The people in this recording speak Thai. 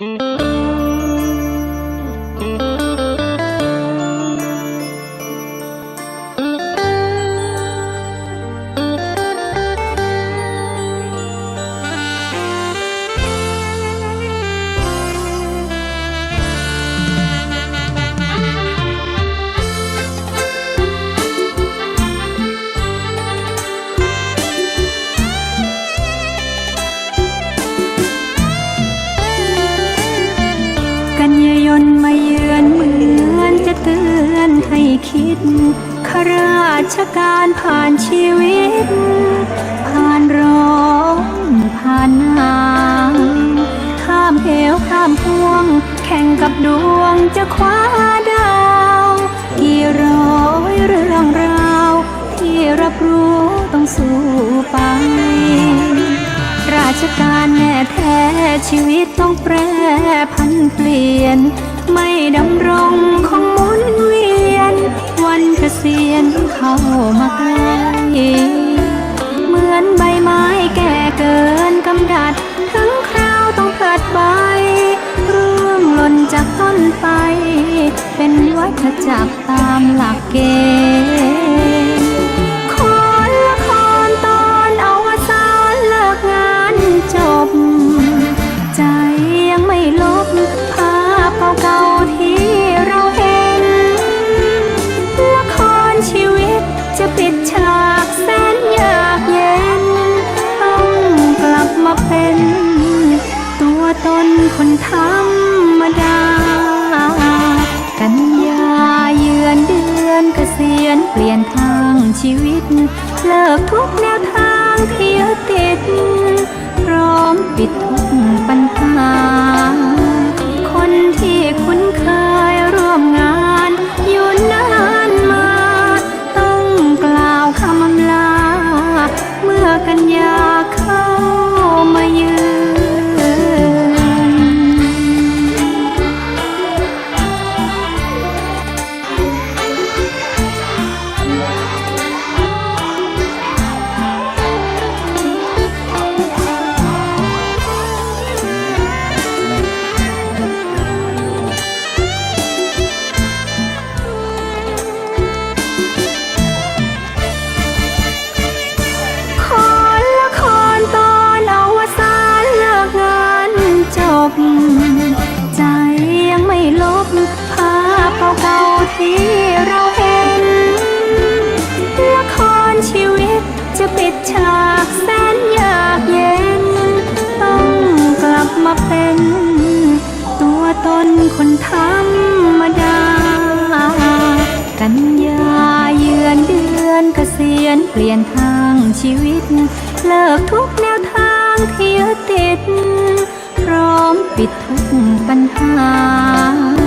กั ข้าราชการผ่านชีวิต ผ่านร้อนผ่านหนาวข้ามเหวข้ามพวง แข่งกับดวงจะคว้าดาว กี่ร้อยเรื่องราว ที่รับรู้ต้องสู้ไป ราชการแน่แท้ชีวิตต้องแปรพันเปลี่ยน ไม่ดำรงคงมุนเวียน เข้ามาใกล้เหมือนใบไม้แก่เกินกำดัด ถึงคราวต้องเกิดใบร่วงหล่นจากต้นไป เป็นวัฏจักรตามหลักเกณฑ์ เปลี่ยนทางชีวิต เลิกทุกแนวทางที่ยึดติด เกษียณเปลี่ยนทางชีวิต เลิกทุกแนวทางที่ยึดติด พร้อมปิดทุกปัญหา